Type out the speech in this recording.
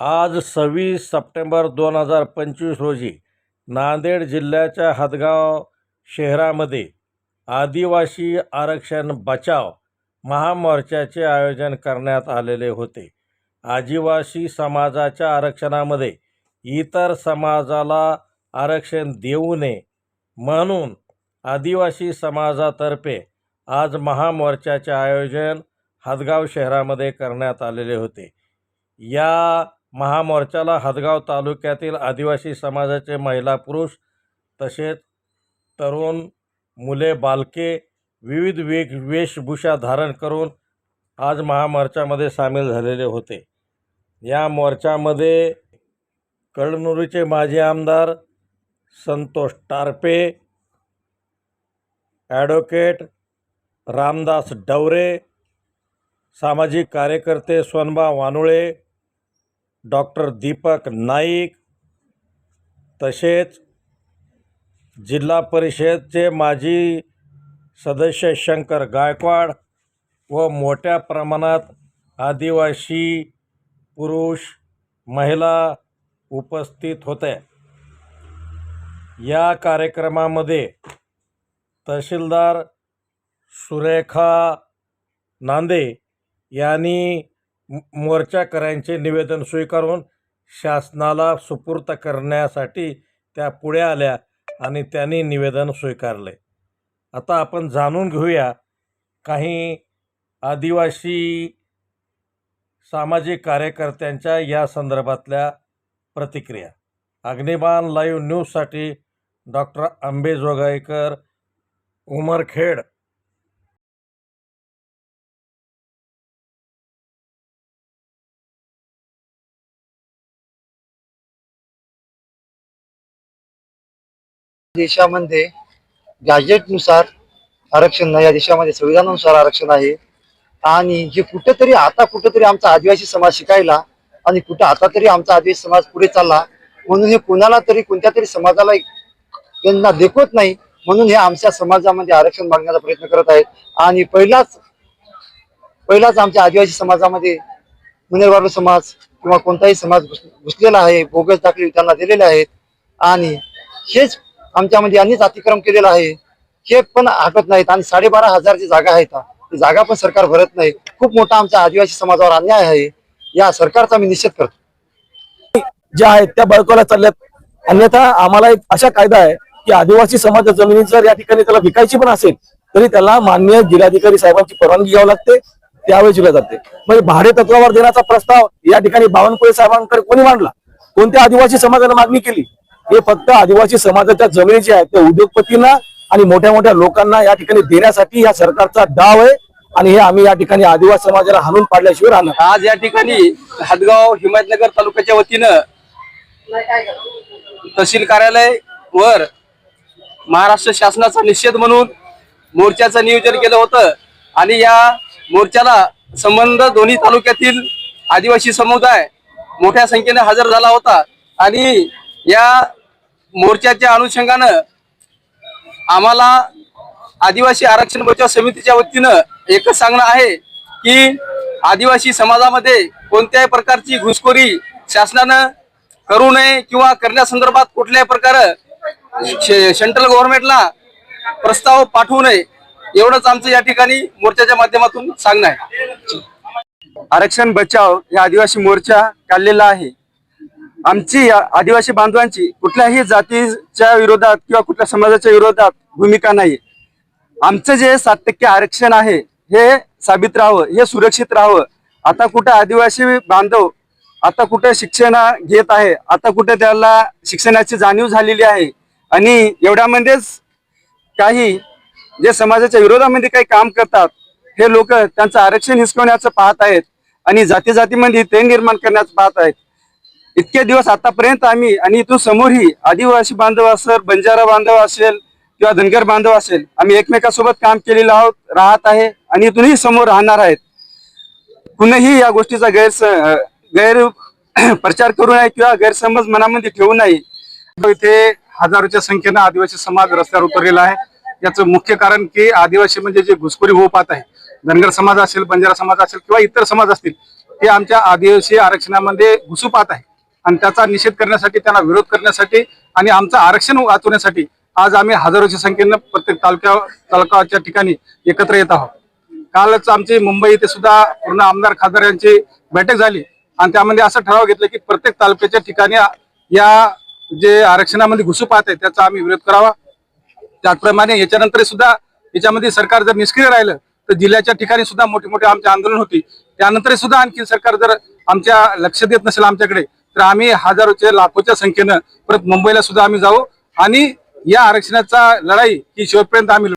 आज सव्वीस सप्टेंबर दोन हजार पंचवीस रोजी नांदेड जिल्ह्याच्या हदगाव शहरामध्ये आदिवासी आरक्षण बचाव महामोर्चाचे आयोजन करण्यात आलेले होते. आदिवासी समाजाच्या आरक्षणामध्ये इतर समाजाला आरक्षण देऊ नये म्हणून आदिवासी समाजातर्फे आज महामोर्चाचे आयोजन हदगाव शहरामध्ये करण्यात आलेले होते. या महामोर्चाला हदगाव तालुक्यातील आदिवासी समाजाचे महिला पुरुष तसेच तरुण मुले बालके विविध वेग वेशभूषा धारण करून आज महामोर्चामध्ये सामील झालेले होते. या मोर्चामध्ये कळमनुरीचे माजी आमदार संतोष टारपे ॲडव्होकेट रामदास डवरे सामाजिक कार्यकर्ते सोनबा वानुळे डॉक्टर दीपक नाईक तसेच जिल्हा परिषदचे माजी सदस्य शंकर गायकवाड व मोठ्या प्रमाणात आदिवासी पुरुष महिला उपस्थित होते. या कार्यक्रमामध्ये तहसीलदार सुरेखा नांदे यांनी मोर्चाकऱ्यांचे निवेदन स्वीकारून शासनाला सुपूर्त करण्यासाठी त्या पुढे आल्या आणि त्यांनी निवेदन स्वीकारले. आता आपण जाणून घेऊया काही आदिवासी सामाजिक कार्यकर्त्यांच्या या संदर्भातल्या प्रतिक्रिया. अग्निबाण लाईव्ह न्यूजसाठी डॉक्टर आंबेजोगाईकर उमरखेड. देशामध्ये गॅजेटनुसार आरक्षण नाही या देशामध्ये संविधानानुसार आरक्षण आहे. आणि हे कुठेतरी आता कुठेतरी आमचा आदिवासी समाज शिकायला आणि कुठं आता तरी आमचा आदिवासी समाज पुढे चालला म्हणून हे कोणाला तरी कोणत्या तरी समाजाला त्यांना देखवत नाही म्हणून हे आमच्या समाजामध्ये आरक्षण मागण्याचा प्रयत्न करत आहेत. आणि पहिलाच पहिलाच आमच्या आदिवासी समाजामध्ये मुनेरवाडू समाज किंवा कोणताही समाज घुसलेला आहे बोगस दाखले त्यांना दिलेले आहेत. आणि हेच आमच्यामध्ये यांनीच अतिक्रम केलेला आहे. हे पण हटत नाहीत आणि साडेबारा हजार जी जागा आहेत. ती जागा पण सरकार भरत नाही. खूप मोठा आमच्या आदिवासी समाजावर अन्याय आहे. या सरकारचा मी निषेध करतो. ज्या आहेत त्या बळकावल्या चालल्यात. अन्यथा आम्हाला एक अशा कायदा आहे की आदिवासी समाज जमिनी जर या ठिकाणी त्याला विकायची पण असेल तरी त्याला मान्य जिल्हाधिकारी साहेबांची परवानगी घ्यावी लागते. त्यावेळेस दिल्या जाते. म्हणजे भाडे तत्वावर देण्याचा प्रस्ताव या ठिकाणी बावनकुळे साहेबांकडे कोणी मांडला? कोणत्या आदिवासी समाजाने मागणी केली? हे फक्त आदिवासी समाजाच्या जमिनी जे आहेत. त्या उद्योगपतींना आणि मोठ्या मोठ्या लोकांना या ठिकाणी देण्यासाठी या सरकारचा डाव आहे. आणि हे आम्ही या ठिकाणी आदिवासी समाजाला हाणून पाडल्याशिवाय राहणार. आज या ठिकाणी हदगाव हिमायतनगर तालुक्याच्या वतीनं तहसील कार्यालय वर महाराष्ट्र शासनाचा निषेध म्हणून मोर्चाचं नियोजन केलं होतं. आणि या मोर्चाला संबंध दोन्ही तालुक्यातील आदिवासी समुदाय मोठ्या संख्येने हजर झाला होता. आणि या मोर्चाच्या अनुषंगानं आम्हाला आदिवासी आरक्षण बचाव समितीच्या वतीनं एकच सांगणं आहे की आदिवासी समाजामध्ये कोणत्याही प्रकारची घुसखोरी शासनानं करू नये किंवा करण्यासंदर्भात कुठल्याही प्रकार सेंट्रल गव्हर्नमेंटला प्रस्ताव पाठवू नये एवढंच आमचं या ठिकाणी मोर्चाच्या माध्यमातून सांगणं आहे. आरक्षण बचाव या आदिवासी मोर्चा काढलेला आहे. आमची आदिवासी बांधवांची कुठल्याही जातीच्या विरोधात किंवा कुठल्या समाजाच्या विरोधात भूमिका नाही. आमचं जे सात टक्के आरक्षण आहे हे साबित राहावं हे सुरक्षित राहावं. आता कुठं आदिवासी बांधव आता कुठं शिक्षण घेत आहे आता कुठे त्याला शिक्षणाची जाणीव झालेली आहे. आणि एवढ्यामध्येच काही जे समाजाच्या विरोधामध्ये काही काम करतात हे लोक त्यांचं आरक्षण हिसकवण्याचं पाहत आहेत आणि जाती जातीमध्ये ते निर्माण करण्याचं पाहत आहेत. इतके दिवस आतापर्यंत आम्ही आणि इथून समोरही आदिवासी बांधव असेल बंजारा बांधव असेल किंवा धनगर बांधव असेल आम्ही एकमेकासोबत काम केलेलं आहोत राहत आहे आणि इथूनही समोर राहणार आहेत. कुणीही या गोष्टीचा गैरस गैर प्रचार करू नये किंवा गैरसमज मनामध्ये ठेवू नये. इथे हजारोच्या संख्येनं आदिवासी समाज रस्त्यावर उतरलेला आहे. याचं मुख्य कारण की आदिवासी म्हणजे जे घुसखोरी होऊ पाहत आहे. धनगर समाज असेल बंजारा समाज असेल किंवा इतर समाज असतील ते आमच्या आदिवासी आरक्षणामध्ये घुसूपात आहे. आणि त्याचा निषेध करण्यासाठी त्यांना विरोध करण्यासाठी आणि आमचं आरक्षण वाचवण्यासाठी आज आम्ही हजारोच्या संख्येनं प्रत्येक तालुक्या तालुकाच्या ठिकाणी एकत्र येत आहोत. कालच आमची मुंबई इथे सुद्धा पूर्ण आमदार खासदार यांची बैठक झाली आणि त्यामध्ये असं ठराव घेतलं की प्रत्येक तालुक्याच्या ठिकाणी या जे आरक्षणामध्ये घुसूपात आहे त्याचा आम्ही विरोध करावा. त्याचप्रमाणे याच्यानंतर सुद्धा याच्यामध्ये सरकार जर निष्क्रिय राहिलं तर जिल्ह्याच्या ठिकाणी सुद्धा मोठी मोठी आमचे आंदोलन होती. त्यानंतर सुद्धा आणखी सरकार जर आमच्या लक्ष देत नसेल आमच्याकडे तर आम्ही हजारोच्या लाखोच्या संख्येनं परत मुंबईला सुद्धा आम्ही जाऊ. आणि या आरक्षणाचा लढाई ही शेवटपर्यंत आम्ही